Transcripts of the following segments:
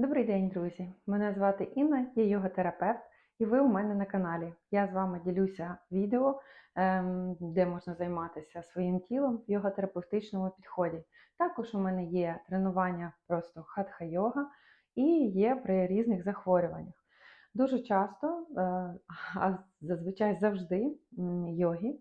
Добрий день, друзі! Мене звати Інна, я йога-терапевт, і ви у мене на каналі. Я з вами ділюся відео, ем, де можна займатися своїм тілом в йога-терапевтичному підході. Також у мене є тренування просто хатха-йога і є при різних захворюваннях. Дуже часто, е, а зазвичай завжди, йоги,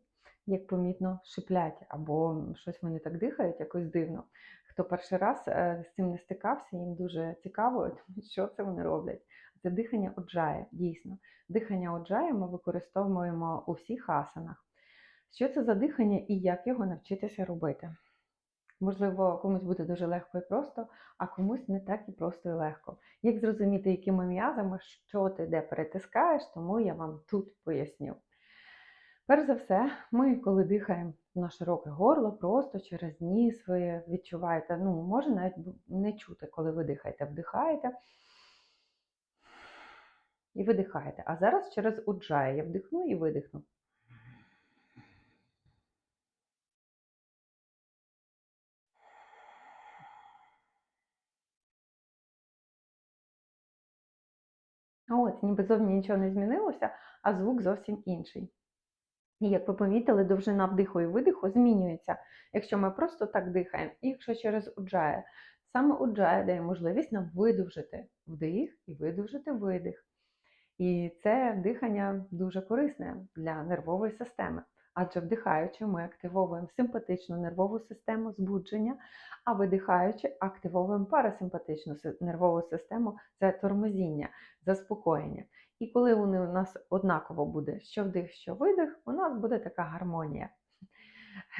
як помітно, шиплять або щось вони так дихають, якось дивно. Хто перший раз е, з цим не стикався, їм дуже цікаво, що це вони роблять. Це дихання оджая, дійсно. Дихання оджая ми використовуємо у всіх асанах. Що це за дихання і як його навчитися робити? Можливо, комусь буде дуже легко і просто, а комусь не так і просто і легко. Як зрозуміти, якими м'язами, що ти де перетискаєш, тому я вам тут поясню. Перш за все, ми, коли дихаємо на широке горло, просто через ніс ви відчуваєте, ну, може навіть не чути, коли ви дихаєте, вдихаєте і видихаєте. А зараз через уджає я вдихну і видихну. От, ніби зовні нічого не змінилося, а звук зовсім інший. І як ви помітили, довжина вдиху і видиху змінюється, якщо ми просто так дихаємо, і якщо через уджає. Саме уджає дає можливість нам видовжити вдих і видовжити видих. І це дихання дуже корисне для нервової системи. Адже вдихаючи, ми активовуємо симпатичну нервову систему збудження, а видихаючи, активовуємо парасимпатичну нервову систему це тормозіння, заспокоєння. І коли у нас однаково буде, що вдих, що видих, у нас буде така гармонія.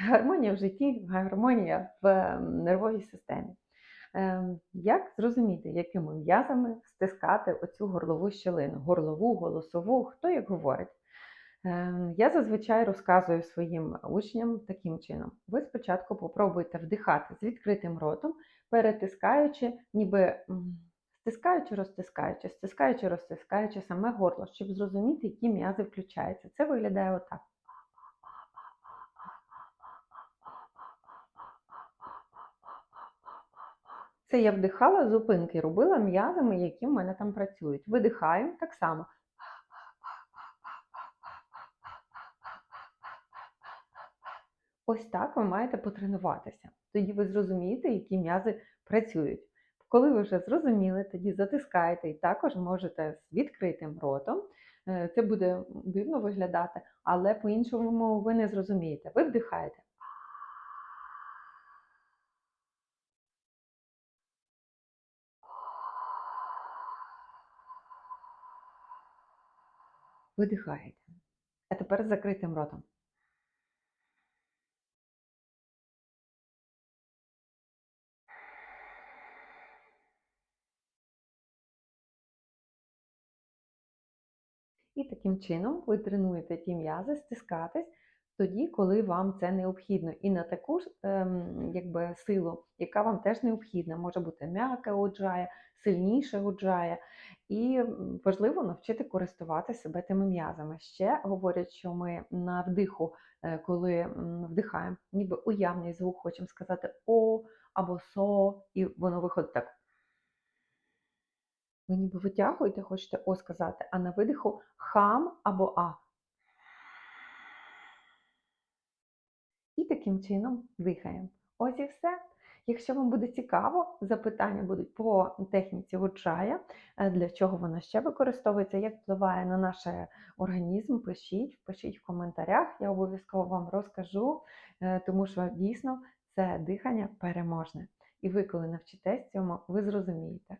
Гармонія в житті, гармонія в нервовій системі. Ем, як зрозуміти, якими м'язами стискати оцю горлову щелину, горлову, голосову, хто як говорить? Ем, я зазвичай розказую своїм учням таким чином: ви спочатку попробуйте вдихати з відкритим ротом, перетискаючи, ніби стискаючи, розтискаючи, стискаючи, розтискаючи саме горло, щоб зрозуміти, які м'язи включаються. Це виглядає отак. Це я вдихала, зупинки робила м'язами, які в мене там працюють. Видихаємо так само. Ось так ви маєте потренуватися. Тоді ви зрозумієте, які м'язи працюють. Коли ви вже зрозуміли, тоді затискаєте і також можете з відкритим ротом. Е, це буде дивно виглядати, але по-іншому ви не зрозумієте. Ви вдихаєте. Видихаєте. А тепер з закритим ротом. І таким чином ви тренуєте ті м'язи стискатись тоді, коли вам це необхідно. І на таку ж ем, якби, силу, яка вам теж необхідна. Може бути м'яке оджає, сильніше оджає. І важливо навчити користувати себе тими м'язами. Ще говорять, що ми на вдиху, е, коли вдихаємо, ніби уявний звук, хочемо сказати О або СО, і воно виходить так. Ви ніби витягуєте, хочете О сказати, а на видиху хам або А. І таким чином дихаємо. Ось і все. Якщо вам буде цікаво, запитання будуть по техніці Гуджая, е, для чого вона ще використовується, як впливає на наш організм, пишіть, пишіть в коментарях, я обов'язково вам розкажу, е, тому що дійсно це дихання переможне. І ви, коли навчитесь цьому, ви зрозумієте.